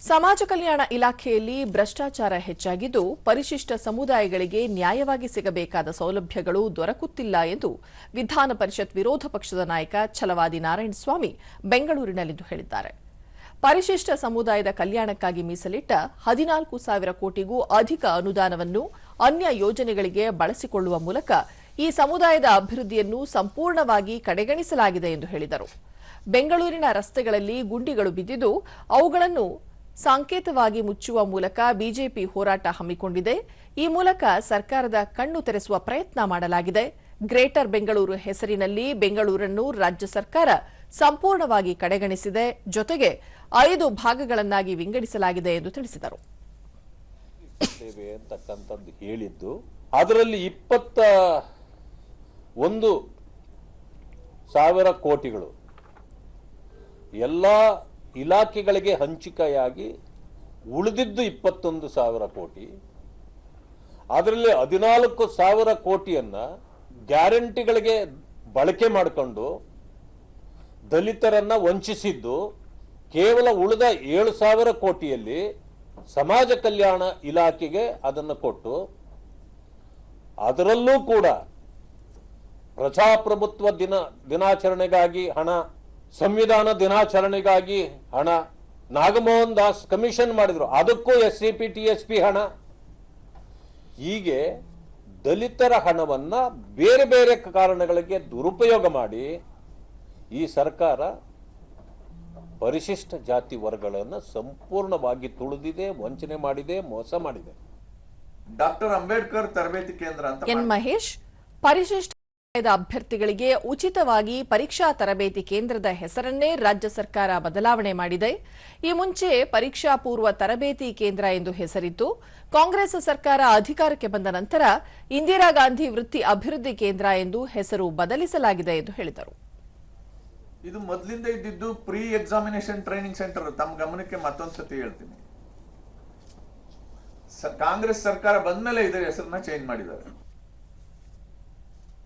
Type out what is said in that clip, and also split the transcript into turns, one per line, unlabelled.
ಸಮಾಜ ಕಲ್ಯಾಣ ಇಲಾಖೆಯಲ್ಲಿ ಭ್ರಷ್ಟಾಚಾರ ಹೆಚ್ಚಾಗಿದ್ದು ಪರಿಶಿಷ್ಟ ಸಮುದಾಯಗಳಿಗೆ ನ್ಯಾಯವಾಗಿ ಸಿಗಬೇಕಾದ ಸೌಲಭ್ಯಗಳು ದೊರಕುತ್ತಿಲ್ಲ ಎಂದು ವಿಧಾನ ಪರಿಷತ್ ವಿರೋಧ ಪಕ್ಷದ ನಾಯಕ ಛಲವಾದಿ ನಾರಾಯಣಸ್ವಾಮಿ ಬೆಂಗಳೂರಿನಲ್ಲಿಂದು ಹೇಳಿದ್ದಾರೆ. ಪರಿಶಿಷ್ಟ ಸಮುದಾಯದ ಕಲ್ಯಾಣಕ್ಕಾಗಿ ಮೀಸಲಿಟ್ಟ ಹದಿನಾಲ್ಕು ಸಾವಿರ ಕೋಟಿಗೂ ಅಧಿಕ ಅನುದಾನವನ್ನು ಅನ್ಯ ಯೋಜನೆಗಳಿಗೆ ಬಳಸಿಕೊಳ್ಳುವ ಮೂಲಕ ಈ ಸಮುದಾಯದ ಅಭಿವೃದ್ಧಿಯನ್ನು ಸಂಪೂರ್ಣವಾಗಿ ಕಡೆಗಣಿಸಲಾಗಿದೆ ಎಂದು ಹೇಳಿದರು. ಬೆಂಗಳೂರಿನ ರಸ್ತೆಗಳಲ್ಲಿ ಗುಂಡಿಗಳು ಬಿದ್ದಿದ್ದು ಅವುಗಳನ್ನು ಸಾಂಕೇತವಾಗಿ ಮುಚ್ಚುವ ಮೂಲಕ ಬಿಜೆಪಿ ಹೋರಾಟ ಹಮ್ಮಿಕೊಂಡಿದೆ. ಈ ಮೂಲಕ ಸರ್ಕಾರದ ಕಣ್ಣು ತೆರೆಸುವ ಪ್ರಯತ್ನ ಮಾಡಲಾಗಿದೆ. ಗ್ರೇಟರ್ ಬೆಂಗಳೂರು ಹೆಸರಿನಲ್ಲಿ ಬೆಂಗಳೂರನ್ನು ರಾಜ್ಯ ಸರ್ಕಾರ ಸಂಪೂರ್ಣವಾಗಿ ಕಡೆಗಣಿಸಿದೆ. ಜೊತೆಗೆ ಐದು ಭಾಗಗಳನ್ನಾಗಿ ವಿಂಗಡಿಸಲಾಗಿದೆ ಎಂದು ತಿಳಿಸಿದರು.
ಹೇಳಿದ್ದು, ಅದರಲ್ಲಿ ಇಪ್ಪತ್ತ ಒಂದು ಸಾವಿರ ಕೋಟಿಗಳು. ಎಲ್ಲ ಇಲಾಖೆಗಳಿಗೆ ಹಂಚಿಕೆಯಾಗಿ ಉಳಿದಿದ್ದು ಇಪ್ಪತ್ತೊಂದು ಸಾವಿರ ಕೋಟಿ. ಅದರಲ್ಲಿ ಹದಿನಾಲ್ಕು ಸಾವಿರ ಕೋಟಿಯನ್ನ ಗ್ಯಾರಂಟಿಗಳಿಗೆ ಬಳಕೆ ಮಾಡಿಕೊಂಡು ದಲಿತರನ್ನ ವಂಚಿಸಿದ್ದು, ಕೇವಲ ಉಳಿದ ಏಳು ಸಾವಿರ ಕೋಟಿಯಲ್ಲಿ ಸಮಾಜ ಕಲ್ಯಾಣ ಇಲಾಖೆಗೆ ಅದನ್ನು ಕೊಟ್ಟು, ಅದರಲ್ಲೂ ಕೂಡ ಪ್ರಜಾಪ್ರಭುತ್ವ ದಿನ ದಿನಾಚರಣೆಗಾಗಿ ಹಣ ಸಂವಿಧಾನ ದಿನಾಚರಣೆಗಾಗಿ ಹಣ. ನಾಗಮೋಹನ್ ದಾಸ್ ಕಮಿಷನ್ ಮಾಡಿದ್ರು. ಅದಕ್ಕೂ S C P T S P ಹಣ. ಹೀಗೆ ದಲಿತರ ಹಣವನ್ನ ಬೇರೆ ಬೇರೆ ಕಾರಣಗಳಿಗೆ ದುರುಪಯೋಗ ಮಾಡಿ ಈ ಸರ್ಕಾರ ಪರಿಶಿಷ್ಟ ಜಾತಿ ವರ್ಗಗಳನ್ನು ಸಂಪೂರ್ಣವಾಗಿ ತುಳಿದಿದೆ ವಂಚನೆ ಮಾಡಿದೆ ಮೋಸ ಮಾಡಿದೆ.
ಡಾಕ್ಟರ್ ಅಂಬೇಡ್ಕರ್ ತರಬೇತಿ ಕೇಂದ್ರ ಅಂತ
ಎನ್ ಮಹೇಶ್ ಪರಿಶಿಷ್ಟ ಅಭ್ಯರ್ಥಿಗಳಿಗೆ ಉಚಿತವಾಗಿ ಪರೀಕ್ಷಾ ತರಬೇತಿ ಕೇಂದ್ರದ ಹೆಸರನ್ನೇ ರಾಜ್ಯ ಸರ್ಕಾರ ಬದಲಾವಣೆ ಮಾಡಿದೆ. ಈ ಮುಂಚೆ ಪರೀಕ್ಷಾ ಪೂರ್ವ ತರಬೇತಿ ಕೇಂದ್ರ ಎಂದು ಹೆಸರಿತ್ತು. ಕಾಂಗ್ರೆಸ್ ಸರ್ಕಾರ ಅಧಿಕಾರಕ್ಕೆ ಬಂದ ನಂತರ ಇಂದಿರಾ ಗಾಂಧಿ ವೃತ್ತಿ ಅಭಿವೃದ್ಧಿ ಕೇಂದ್ರ ಎಂದು ಹೆಸರು ಬದಲಿಸಲಾಗಿದೆ ಎಂದು ಹೇಳಿದರು.
ಇದು ಮೊದಲಿಂದ ಇದ್ದಿದ್ದು ಪ್ರೀ ಎಕ್ಸಾಮಿನೇಷನ್ ಟ್ರೈನಿಂಗ್ ಸೆಂಟರ್. ತಮ್ಮ ಗಮನಕ್ಕೆ ಹೇಳ್ತೀನಿ. ಕಾಂಗ್ರೆಸ್ ಸರ್ಕಾರ ಬಂದ್ಮೇಲೆ ಇದರ ಹೆಸರನ್ನ ಚೇಂಜ್ ಮಾಡಿದ್ದಾರೆ.